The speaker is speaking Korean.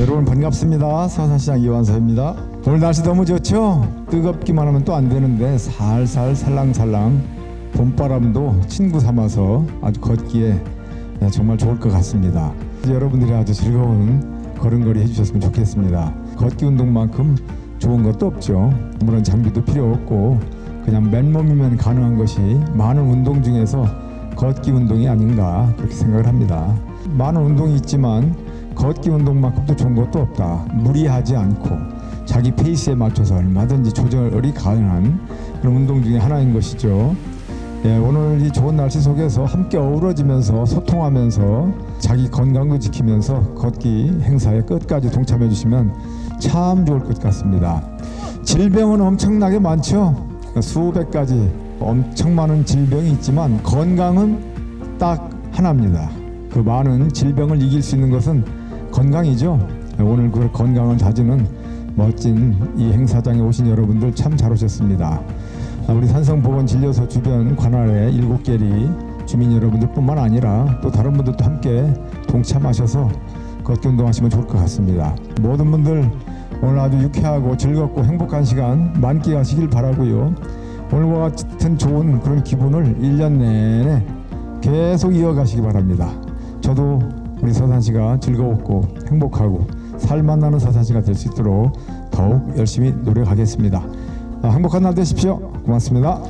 여러분 반갑습니다. 서산시장 이완서입니다. 오늘 날씨 너무 좋죠? 뜨겁기만 하면 또 안 되는데 살살 살랑살랑 봄바람도 친구 삼아서 아주 걷기에 정말 좋을 것 같습니다. 여러분들이 아주 즐거운 걸음걸이 해주셨으면 좋겠습니다. 걷기 운동만큼 좋은 것도 없죠. 아무런 장비도 필요 없고 그냥 맨몸이면 가능한 것이 많은 운동 중에서 걷기 운동이 아닌가 그렇게 생각을 합니다. 많은 운동이 있지만 걷기 운동만큼도 좋은 것도 없다. 무리하지 않고 자기 페이스에 맞춰서 얼마든지 조절이 가능한 그런 운동 중에 하나인 것이죠. 예, 오늘 이 좋은 날씨 속에서 함께 어우러지면서 소통하면서 자기 건강도 지키면서 걷기 행사에 끝까지 동참해 주시면 참 좋을 것 같습니다. 질병은 엄청나게 많죠. 수백 가지 엄청 많은 질병이 있지만 건강은 딱 하나입니다. 그 많은 질병을 이길 수 있는 것은 건강이죠. 오늘 그 건강을 다지는 멋진 이 행사장에 오신 여러분들 참 잘 오셨습니다. 아, 우리 산성보건 진료소 주변 관할의 일곱 개리 주민 여러분들뿐만 아니라 또 다른 분들도 함께 동참하셔서 걷기 운동하시면 좋을 것 같습니다. 모든 분들 오늘 아주 유쾌하고 즐겁고 행복한 시간 만끽하시길 바라고요. 오늘과 같은 좋은 그런 기분을 1년 내내 계속 이어가시기 바랍니다. 저도 우리 서산시가 즐거웠고 행복하고 살맛 나는 서산시가 될 수 있도록 더욱 열심히 노력하겠습니다. 아, 행복한 날 되십시오. 고맙습니다.